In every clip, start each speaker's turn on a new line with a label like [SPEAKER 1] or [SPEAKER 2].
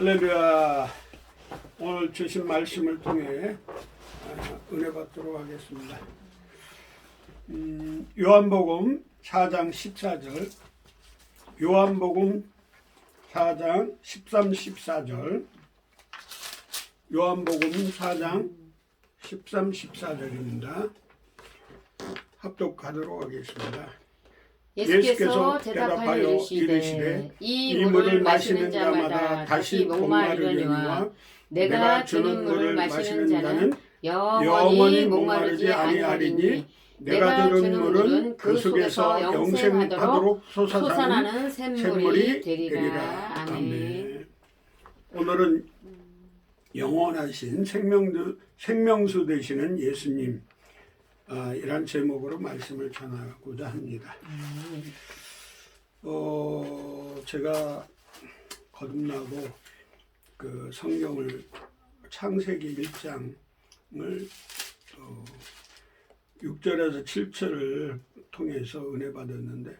[SPEAKER 1] 할렐루야. 오늘 주신 말씀을 통해 아, 은혜 받도록 하겠습니다. 음, 요한복음 4장 14절, 요한복음 4장 13, 14절, 요한복음 4장 13, 14절입니다. 합독하도록 하겠습니다.
[SPEAKER 2] 예수께서 대답하여 이르시되 이 물을 마시는 자마다 다시 목마르려니와 내가 주는 물을 마시는 자는 영원히 목마르지 아니하리니 내가 주는 물은 그 속에서 영생하도록 솟아나는 샘물이 되리라. 아멘.
[SPEAKER 1] 오늘은 영원하신 생명수, 생명수 되시는 예수님 아, 이란 제목으로 말씀을 전하고자 합니다. 어, 제가 거듭나고 그 성경을 창세기 1장을 어, 6절에서 7절을 통해서 은혜 받았는데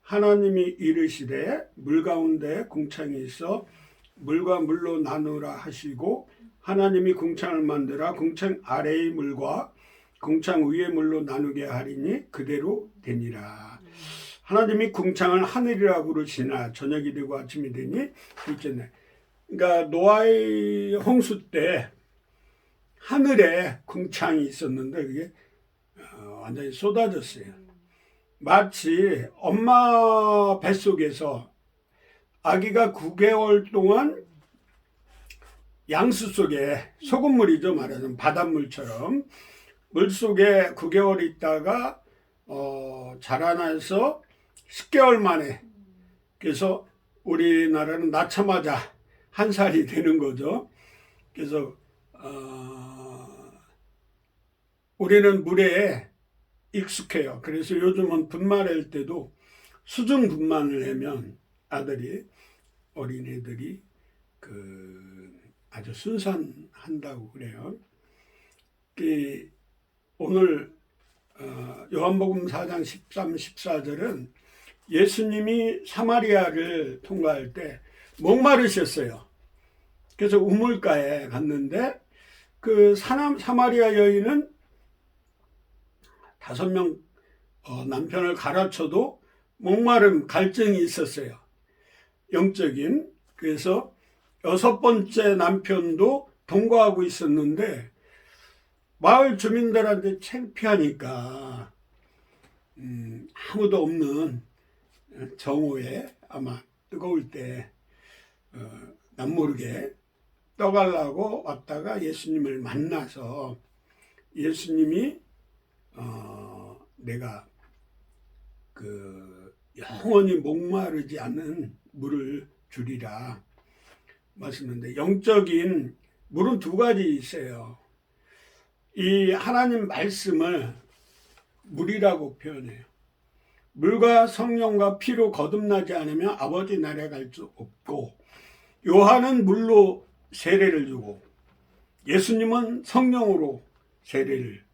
[SPEAKER 1] 하나님이 이르시되 물 가운데 궁창이 있어 물과 물로 나누라 하시고 하나님이 궁창을 만들어 궁창 아래의 물과 궁창 위의 물로 나누게 하리니 그대로 되니라. 하나님이 궁창을 하늘이라 부르시나 저녁이 되고 아침이 되니 둘째네. 그러니까 노아의 홍수 때 하늘에 궁창이 있었는데 그게 어, 완전히 쏟아졌어요. 마치 엄마 뱃속에서 아기가 9개월 동안 양수 속에 소금물이죠 말하자면 바닷물처럼 물 속에 9개월 있다가 어, 자라나서 10개월 만에 그래서 우리나라는 낳자마자 한 살이 되는 거죠. 그래서 어, 우리는 물에 익숙해요. 그래서 요즘은 분말할 때도 수중 분만을 하면 아들이 어린애들이 그 아주 순산한다고 그래요. 그 오늘 어, 요한복음 4장 13, 14절은 예수님이 사마리아를 통과할 때 목마르셨어요. 그래서 우물가에 갔는데 그 사마리아 여인은 다섯 명 어, 남편을 갈아쳐도 목마름 갈증이 있었어요. 영적인 그래서 여섯 번째 남편도 동거하고 있었는데 마을 주민들한테 창피하니까 음, 아무도 없는 정오에 아마 뜨거울 때 어, 남모르게 떠가려고 왔다가 예수님을 만나서 예수님이 어, 내가 그 영원히 목마르지 않는 물을 주리라 말씀했는데 영적인 물은 두 가지 있어요. 이 하나님 말씀을 물이라고 표현해요. 물과 성령과 피로 거듭나지 않으면 아버지 나라에 갈 수 없고 요한은 물로 세례를 주고 예수님은 성령으로 세례를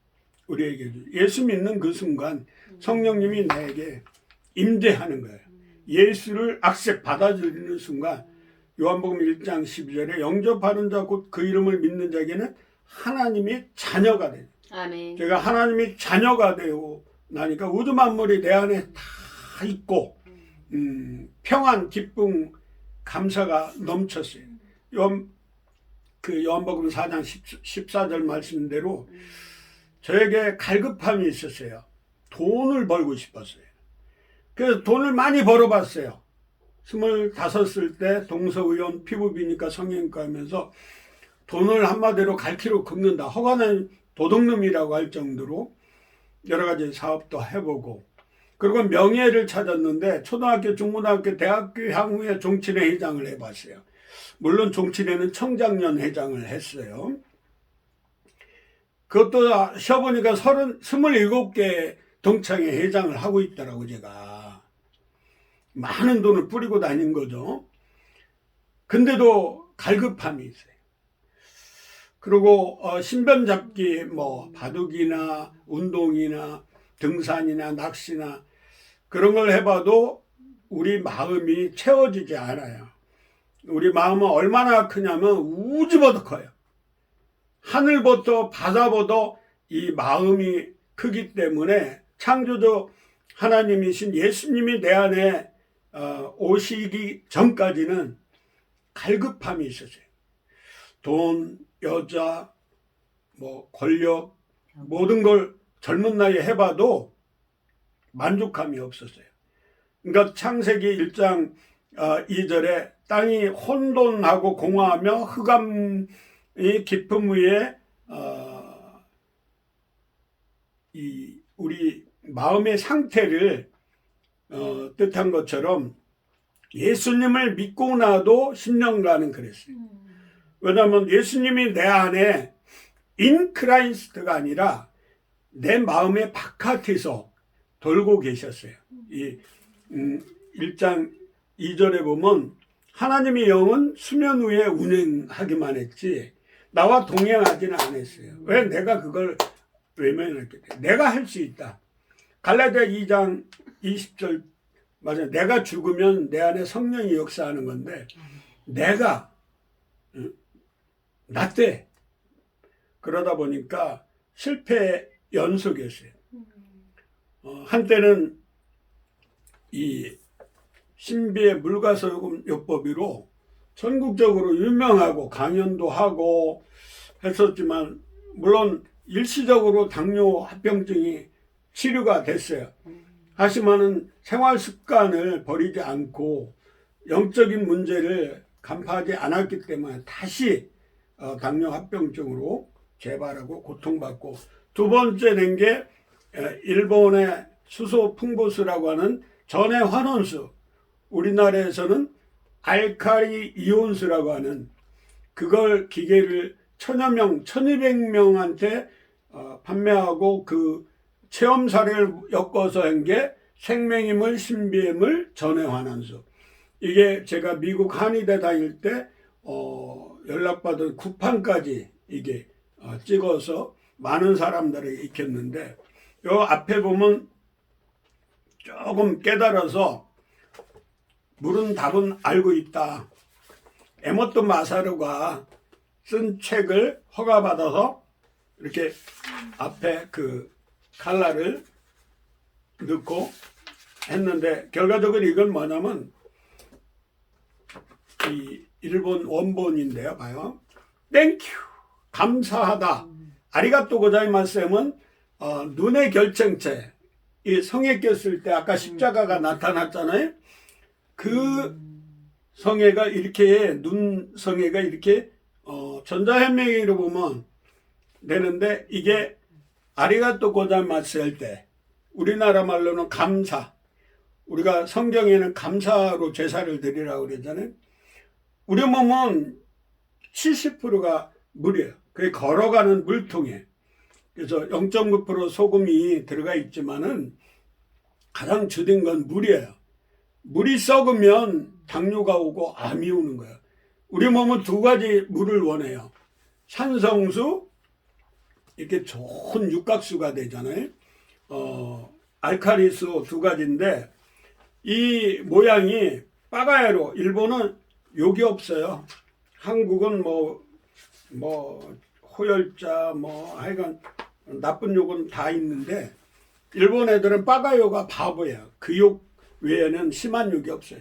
[SPEAKER 1] 우리에게 주. 예수 믿는 그 순간 성령님이 나에게 임재하는 거예요. 예수를 악세 받아들이는 순간 요한복음 1장 12절에 영접하는 자 곧 그 이름을 믿는 자에게는 하나님의 자녀가 돼요.
[SPEAKER 2] 아멘.
[SPEAKER 1] 제가 하나님의 자녀가 되고 나니까 우주 만물이 내 안에 다 있고 음, 평안, 기쁨, 감사가 넘쳤어요. 요한, 그 요한복음 4장 10, 14절 말씀대로 저에게 갈급함이 있었어요. 돈을 벌고 싶었어요. 그래서 돈을 많이 벌어봤어요. 스물다섯을 때 동서의원 피부비니까 성형외과 하면서 돈을 한마디로 갈키로 긁는다. 허가는 도둑놈이라고 할 정도로 여러 가지 사업도 해보고 그리고 명예를 찾았는데 초등학교, 중고등학교, 대학교 향후에 종친회 회장을 해봤어요. 물론 종친회는 청장년 회장을 했어요. 그것도 쉬어보니까 서른, 스물일곱 개 동창회 회장을 하고 있더라고, 제가. 많은 돈을 뿌리고 다닌 거죠. 근데도 갈급함이 있어요. 그리고 어, 신변 잡기 뭐 바둑이나 운동이나 등산이나 낚시나 그런 걸 해봐도 우리 마음이 채워지지 않아요. 우리 마음은 얼마나 크냐면 우주보다 커요. 하늘부터 바다보다 이 마음이 크기 때문에 창조주 하나님이신 예수님이 내 안에 어, 오시기 전까지는 갈급함이 있었어요. 돈, 여자, 뭐 권력 모든 걸 젊은 나이에 해봐도 만족감이 없었어요. 그러니까 창세기 1장 2절에 땅이 혼돈하고 공허하며 흑암이 깊음 위에 어, 이 우리 마음의 상태를 어, 뜻한 것처럼 예수님을 믿고 나도 신령가는 그랬어요. 왜냐하면 예수님이 내 안에 인크라이스트가 아니라 내 마음의 바깥에서 돌고 계셨어요. 이 음, 1장 2절에 보면 하나님의 영은 수면 위에 운행하기만 했지 나와 동행하지는 않았어요. 왜 내가 그걸 외면했기 때문에 내가 할 수 있다. 갈라디아 2장 20절 맞아요. 내가 죽으면 내 안에 성령이 역사하는 건데 내가 응? 나때 그러다 보니까 실패 연속이었어요. 어, 한때는 이 신비의 물가소금 요법으로 전국적으로 유명하고 강연도 하고 했었지만 물론 일시적으로 당뇨 합병증이 치료가 됐어요. 하지만은 생활 습관을 버리지 않고 영적인 문제를 간파하지 않았기 때문에 다시 어, 당뇨 합병증으로 재발하고 고통받고 두 번째 낸 게 일본의 수소 풍부수라고 하는 전해 환원수 우리나라에서는 알카리 이온수라고 하는 그걸 기계를 천여 명, 천이백 명한테 어, 판매하고 그 체험 사례를 엮어서 한 게 생명임을 신비임을 전해 환원수. 이게 제가 미국 한의대 다닐 때 어, 연락받은 구판까지 이게 어, 찍어서 많은 사람들에게 익혔는데 요 앞에 보면 조금 깨달아서 물은 답은 알고 있다. 에모토 마사루가 쓴 책을 허가받아서 이렇게 앞에 그 칼라를 넣고 했는데 결과적으로 이건 뭐냐면 이 일본 원본인데요. 봐요. 땡큐 감사하다. 아리가또 고자이마sem은 어, 눈의 결정체 이 성에 꼈을 때 아까 십자가가 나타났잖아요. 그 성애가 이렇게 눈 성애가 이렇게 어, 전자현명으로 보면 되는데 이게 아리가또 고자이마스 할 때 우리나라 말로는 감사 우리가 성경에는 감사로 제사를 드리라고 그러잖아요. 우리 몸은 70%가 물이에요. 그게 걸어가는 물통에. 그래서 0.9% 소금이 들어가 있지만은 가장 주된 건 물이에요. 물이 썩으면 당뇨가 오고 암이 오는 거예요. 우리 몸은 두 가지 물을 원해요. 산성수, 이렇게 좋은 육각수가 되잖아요. 어, 알카리수 두 가지인데 이 모양이 빠가야로 일본은 욕이 없어요. 한국은 뭐, 뭐, 호열자, 뭐, 하여간 나쁜 욕은 다 있는데, 일본 애들은 빠가요가 바보야. 그 욕 외에는 심한 욕이 없어요.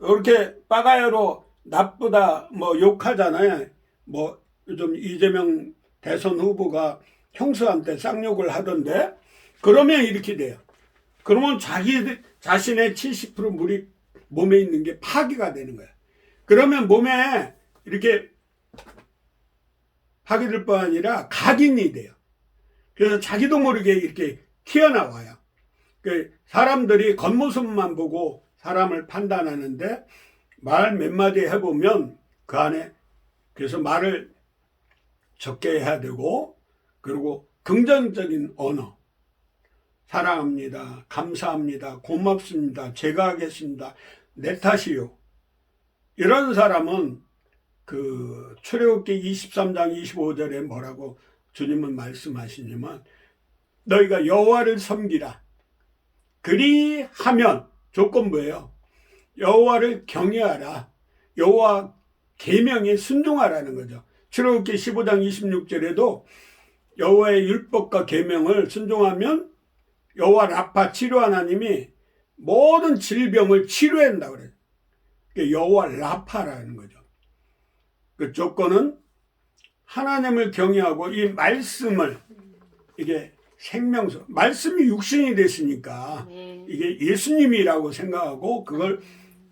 [SPEAKER 1] 이렇게 빠가요로 나쁘다, 뭐, 욕하잖아요. 뭐, 요즘 이재명 대선 후보가 형수한테 쌍욕을 하던데, 그러면 이렇게 돼요. 그러면 자기 자신의 70% 물이 몸에 있는 게 파괴가 되는 거야. 그러면 몸에 이렇게 파괴될 뿐 아니라 각인이 돼요. 그래서 자기도 모르게 이렇게 튀어나와요. 그 사람들이 겉모습만 보고 사람을 판단하는데 말 몇 마디 해보면 그 안에 그래서 말을 적게 해야 되고 그리고 긍정적인 언어 사랑합니다. 감사합니다. 고맙습니다. 제가 하겠습니다. 내 탓이요. 이런 사람은 그 출애굽기 23장 25절에 뭐라고 주님은 말씀하시냐면 너희가 여호와를 섬기라. 그리하면 조건부예요. 여호와를 경외하라. 여호와 계명에 순종하라는 거죠. 출애굽기 15장 26절에도 여호와의 율법과 계명을 순종하면 여호와 라파 치료 하나님이 모든 질병을 치료한다 그래요. 그게 여호와 라파라는 거죠. 그 조건은 하나님을 경외하고 이 말씀을 이게 생명수 말씀이 육신이 됐으니까
[SPEAKER 2] 네.
[SPEAKER 1] 이게 예수님이라고 생각하고 그걸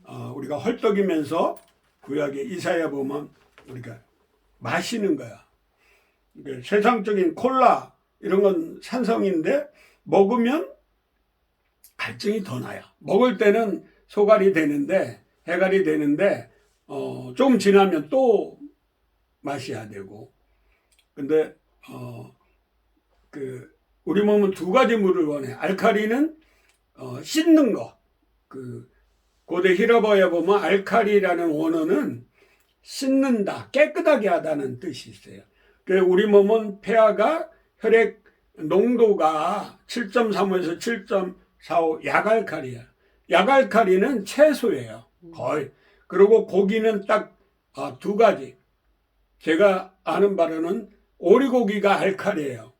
[SPEAKER 1] 어, 우리가 헐떡이면서 구약의 이사야 보면 우리가 마시는 거야. 이게 세상적인 콜라 이런 건 산성인데 먹으면 갈증이 더 나요. 먹을 때는 소갈이 되는데 해갈이 되는데 어, 조금 지나면 또 마셔야 되고. 근데 어, 그 우리 몸은 두 가지 물을 원해. 알칼리는 어, 씻는 거. 그 고대 히라바에 보면 알칼리라는 원어는 씻는다, 깨끗하게 하다는 뜻이 있어요. 그 우리 몸은 폐하가 혈액 농도가 7.35에서 7.45 약알칼리야. 약알칼리는 채소예요. 거의. 그리고 고기는 딱두 가지. 제가 아는 바로는 오리고기가 알칼리예요.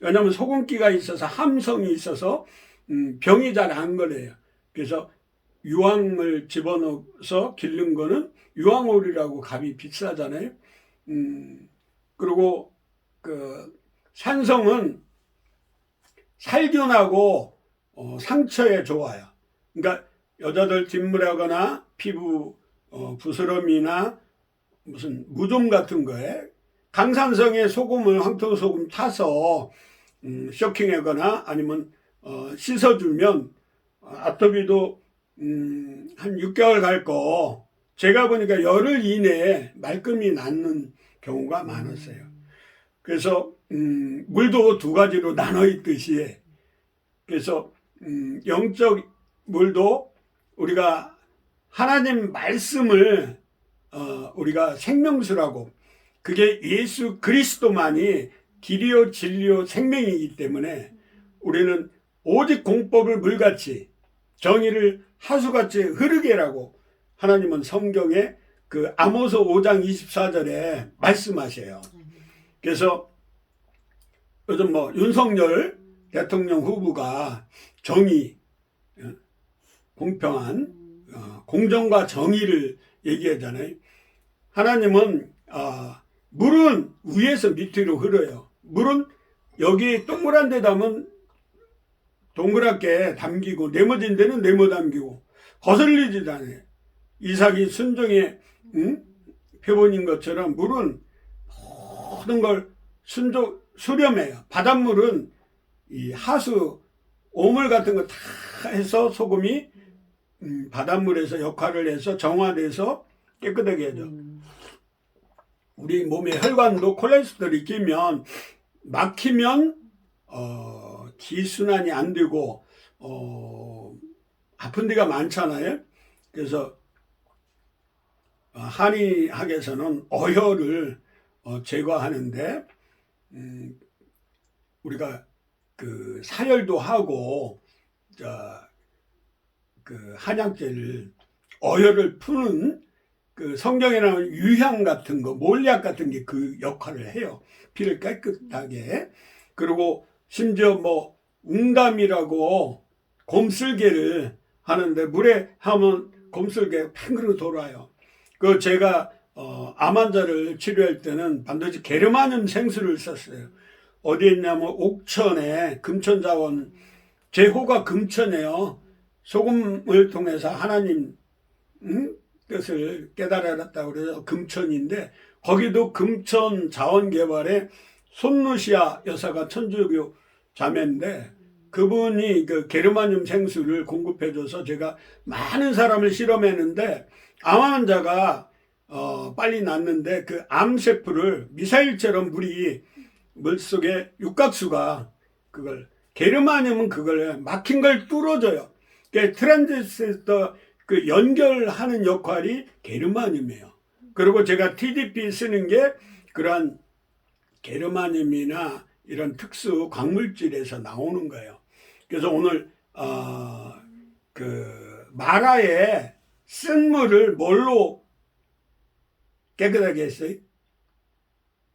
[SPEAKER 1] 왜냐하면 소금기가 있어서 함성이 있어서 음, 병이 잘 안 걸려요. 그래서 유황을 집어넣어서 기른 거는 유황오리라고 값이 비싸잖아요. 음, 그리고 그 산성은 살균하고 어, 상처에 좋아요. 그러니까 여자들 뒷물하거나 피부 어, 부스럼이나 무슨 무좀 같은 거에 강산성의 소금을 황토소금 타서 음, 쇼킹하거나 아니면 어, 씻어주면 아토비도 음, 한 6개월 갈 거 제가 보니까 열흘 이내에 말끔히 낫는 경우가 많았어요. 그래서 음, 물도 두 가지로 나눠 있듯이 그래서 음, 영적 물도 우리가 하나님 말씀을 어, 우리가 생명수라고 그게 예수 그리스도만이 길이요 진리요 생명이기 때문에 우리는 오직 공법을 물같이 정의를 하수같이 흐르게라고 하나님은 성경에 그 아모서 5장 24절에 말씀하셔요. 그래서 요즘 뭐 윤석열 대통령 후보가 정의, 어, 공평한 어, 공정과 정의를 얘기하잖아요. 하나님은 아, 물은 위에서 밑으로 흘러요. 물은 여기 동그란 데 담은 동그랗게 담기고 네모진 데는 네모 담기고 거슬리지도 않아요. 이삭이 순종의 응? 표본인 것처럼 물은 모든 걸 순종 수렴해요. 바닷물은 이 하수 오물 같은 거 다 해서 소금이 음, 바닷물에서 역할을 해서 정화돼서 깨끗하게 해줘. 우리 몸의 혈관도 콜레스테롤이 끼면 막히면 어, 기순환이 안 되고 어, 아픈 데가 많잖아요. 그래서 어, 한의학에서는 어혈을 어, 제거하는데 음, 우리가 그 사열도 하고 자, 그 한약재를 어혈을 푸는 그 성경에 나오는 유향 같은 거, 몰약 같은 게 그 역할을 해요. 피를 깨끗하게. 그리고 심지어 뭐 웅담이라고 곰슬개를 하는데 물에 하면 곰슬개 팽그르 돌아요. 그 제가 어, 암 환자를 치료할 때는 반드시 게르마늄 생수를 썼어요. 어디에 있냐면 옥천에 금천자원 제호가 금천에요. 소금을 통해서 하나님 응? 뜻을 깨달았다고 그래서 금천인데 거기도 금천 자원개발에 손루시아 여사가 천주교 자매인데 그분이 그 게르마늄 생수를 공급해줘서 제가 많은 사람을 실험했는데 암 환자가 어 빨리 낫는데 그 암세포를 미사일처럼 물이 물속에 육각수가 그걸 게르마늄은 그걸 막힌 걸 뚫어줘요. 그 트랜지스터 그 연결하는 역할이 게르마늄이에요. 그리고 제가 TDP 쓰는 게 그러한 게르마늄이나 이런 특수 광물질에서 나오는 거예요. 그래서 오늘 어, 그 마라에 쓴 물을 뭘로 깨끗하게 했어요?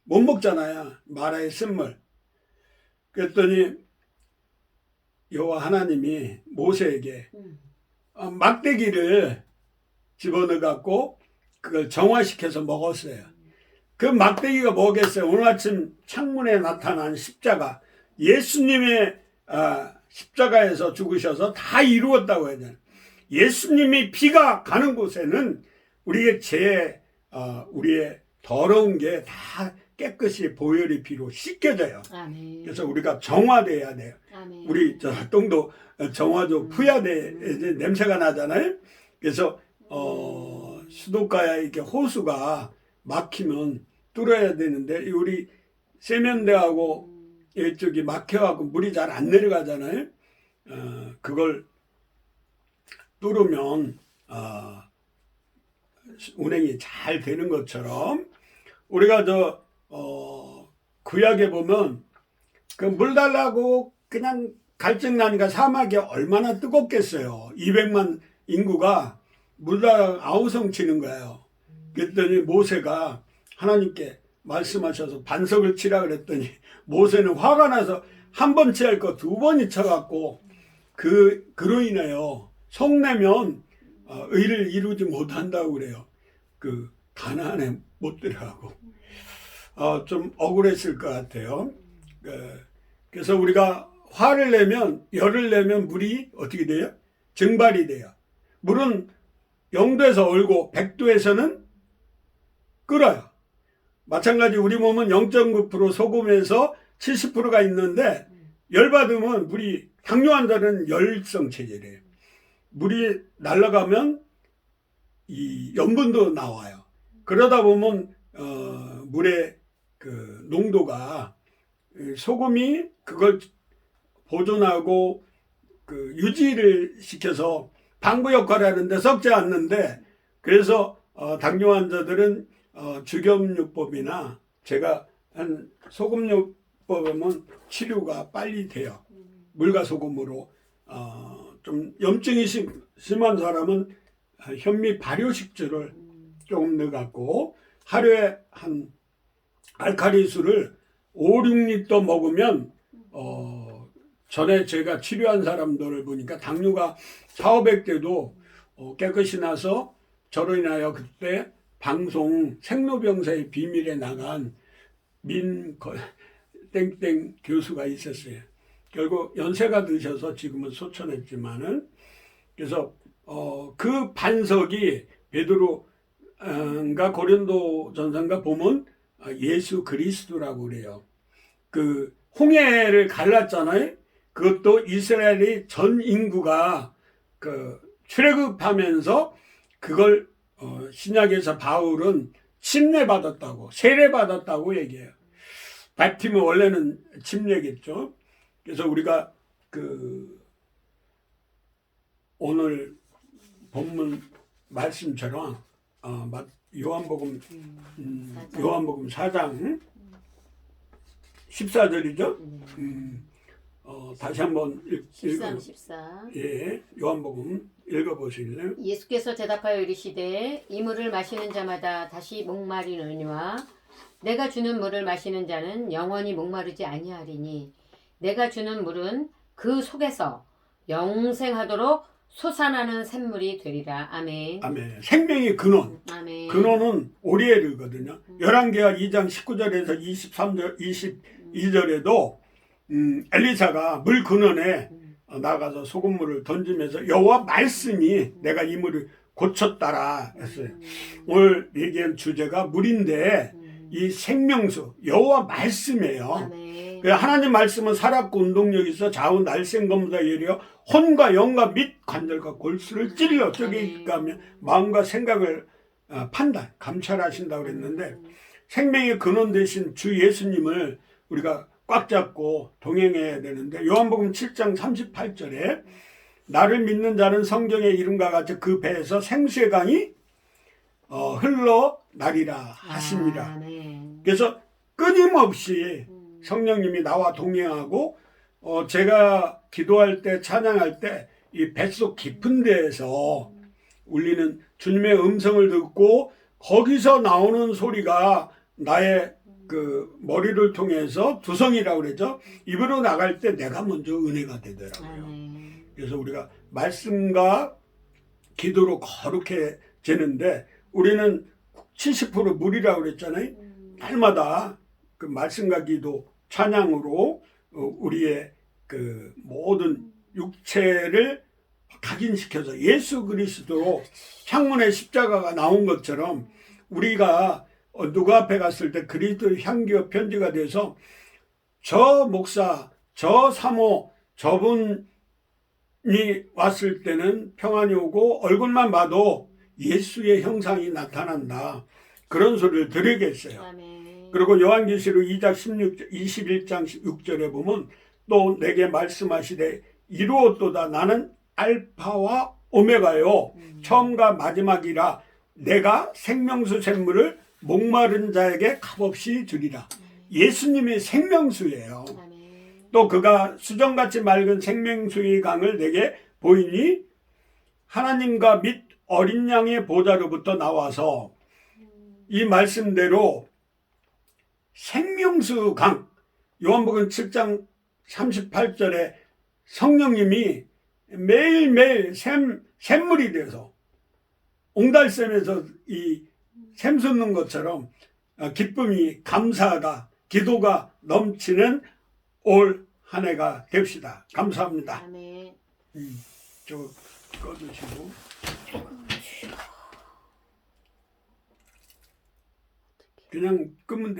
[SPEAKER 1] 못 먹잖아요. 마라의 쓴물. 그랬더니 여호와 하나님이 모세에게
[SPEAKER 2] 음.
[SPEAKER 1] 어, 막대기를 집어넣어 갖고 그걸 정화시켜서 먹었어요. 그 막대기가 뭐겠어요? 오늘 아침 창문에 나타난 십자가 예수님의 아, 십자가에서 죽으셔서 다 이루었다고 해야 되나? 예수님이 피가 가는 곳에는 우리의 죄, 어, 우리의 더러운 게 다 깨끗이 보혈의 피로 씻겨져요.
[SPEAKER 2] 아멘.
[SPEAKER 1] 그래서 우리가 정화돼야 돼요.
[SPEAKER 2] 아멘.
[SPEAKER 1] 우리 저 똥도 정화조 푸야 돼 이제 냄새가 나잖아요. 그래서 어 수도가야 이렇게 호수가 막히면 뚫어야 되는데 우리 세면대하고 이쪽이 막혀갖고 물이 잘 안 내려가잖아요. 어 그걸 뚫으면 어 운행이 잘 되는 것처럼 우리가 저 어, 구약에 보면 그 물 달라고 그냥 갈증 나니까 사막이 얼마나 뜨겁겠어요. 200만 인구가 물 달라고 아우성 치는 거예요. 그랬더니 모세가 하나님께 말씀하셔서 반석을 치라 그랬더니 모세는 화가 나서 한 번 치할 거 두 번이 쳐갖고 그 그로 인하여 성내면 어, 의를 이루지 못한다고 그래요. 그 가나안에 못 들어가고 어, 좀 억울했을 것 같아요. 그, 그래서 우리가 화를 내면 열을 내면 물이 어떻게 돼요? 증발이 돼요. 물은 0도에서 얼고 100도에서는 끓어요. 마찬가지 우리 몸은 0.9% 소금에서 70%가 있는데 열받으면 물이 환자는 열성 체질이에요. 물이 날아가면 이 염분도 나와요. 그러다 보면 어, 물의 그 농도가 소금이 그걸 보존하고 그 유지를 시켜서 방부 역할을 하는데 썩지 않는데 그래서 어, 당뇨 환자들은 어, 주겸요법이나 제가 한 소금요법은 치료가 빨리 돼요. 물과 소금으로 어, 좀 염증이 심, 심한 사람은 현미 발효식주를 조금 넣어갖고 하루에 한 알칼리수를 5, 6리터 먹으면 어, 전에 제가 치료한 사람들을 보니까 당뇨가 4, 500대도 어, 깨끗이 나서 저로 인하여 그때 방송 생로병사의 비밀에 나간 민 거- 땡땡 교수가 있었어요. 결국 연세가 드셔서 지금은 소천했지만은 그래서 어, 그 반석이 베드로가 고린도 전서인가 보면 아, 예수 그리스도라고 그래요. 그 홍해를 갈랐잖아요. 그것도 이스라엘의 전 인구가 그 출애굽하면서 그걸 어, 신약에서 바울은 침례 받았다고 세례 받았다고 얘기해요. 바티면 원래는 침례겠죠. 그래서 우리가 그 오늘 본문 말씀처럼 어, 마- 요한복음 음,
[SPEAKER 2] 사장.
[SPEAKER 1] 요한복음 4장 14절이죠. 음, 어, 다시 한번 읽,
[SPEAKER 2] 13,
[SPEAKER 1] 읽어
[SPEAKER 2] 14.
[SPEAKER 1] 예, 요한복음 읽어 보실래요?
[SPEAKER 2] 예수께서 대답하여 이르시되 이 물을 마시는 자마다 다시 목마리느니와 내가 주는 물을 마시는 자는 영원히 목마르지 아니하리니 내가 주는 물은 그 속에서 영생하도록 솟아나는 샘물이 되리라. 아멘.
[SPEAKER 1] 아멘. 생명의 근원.
[SPEAKER 2] 아멘.
[SPEAKER 1] 근원은 오리엘이거든요. 열왕기하 2장 19절에서 23절, 22절에도 음, 엘리사가 물 근원에 어, 나가서 소금물을 던지면서 여호와 말씀이 내가 이 물을 고쳤다라 했어요. 오늘 얘기한 주제가 물인데 이 생명수 여호와 말씀이에요.
[SPEAKER 2] 아멘.
[SPEAKER 1] 그 하나님 말씀은 살았고 운동력이 있어 좌우 날쌘검보다 예리어 혼과 영과 및 관절과 골수를 찔러 저기 가면 마음과 생각을 어, 판단 감찰하신다고 그랬는데 생명의 근원 되신 주 예수님을 우리가 꽉 잡고 동행해야 되는데 요한복음 7장 38절에 나를 믿는 자는 성경의 이름과 같이 그 배에서 생수의 강이 어, 흘러 나리라 하십니다.
[SPEAKER 2] 아멘.
[SPEAKER 1] 그래서 끊임없이 성령님이 나와 동행하고 어 제가 기도할 때 찬양할 때 이 뱃속 깊은 데에서 울리는 주님의 음성을 듣고 거기서 나오는 소리가 나의 그 머리를 통해서 두성이라고 그러죠. 입으로 나갈 때 내가 먼저 은혜가 되더라고요.
[SPEAKER 2] 아멘.
[SPEAKER 1] 그래서 우리가 말씀과 기도로 거룩해지는데 우리는 70% 물이라고 그랬잖아요. 날마다 그 말씀과 기도, 찬양으로 어, 우리의 그 모든 육체를 각인시켜서 예수 그리스도로 창문에 십자가가 나온 것처럼 우리가 어, 누구 앞에 갔을 때 그리스도 향기와 편지가 돼서 저 목사, 저 사모, 저분이 왔을 때는 평안이 오고 얼굴만 봐도 예수의 형상이 나타난다. 그런 소리를 들으겠어요.
[SPEAKER 2] 아멘.
[SPEAKER 1] 그리고 요한계시록 2장 16, 21장 6절에 보면 또 내게 말씀하시되 이루었도다. 나는 알파와 오메가요. 처음과 마지막이라 내가 생명수 샘물을 목마른 자에게 값없이 주리라. 예수님이 생명수예요.
[SPEAKER 2] 아멘.
[SPEAKER 1] 또 그가 수정같이 맑은 생명수의 강을 내게 보이니 하나님과 및 어린 양의 보좌로부터 나와서 이 말씀대로 생명수 강 요한복음 7장 38절에 성령님이 매일매일 샘, 샘물이 돼서 옹달샘에서 이 샘 솟는 것처럼 어, 기쁨이 감사가 기도가 넘치는 올 한 해가 됩시다. 감사합니다.
[SPEAKER 2] 아멘.
[SPEAKER 1] 저 꺼주시고 그냥 끄면 돼.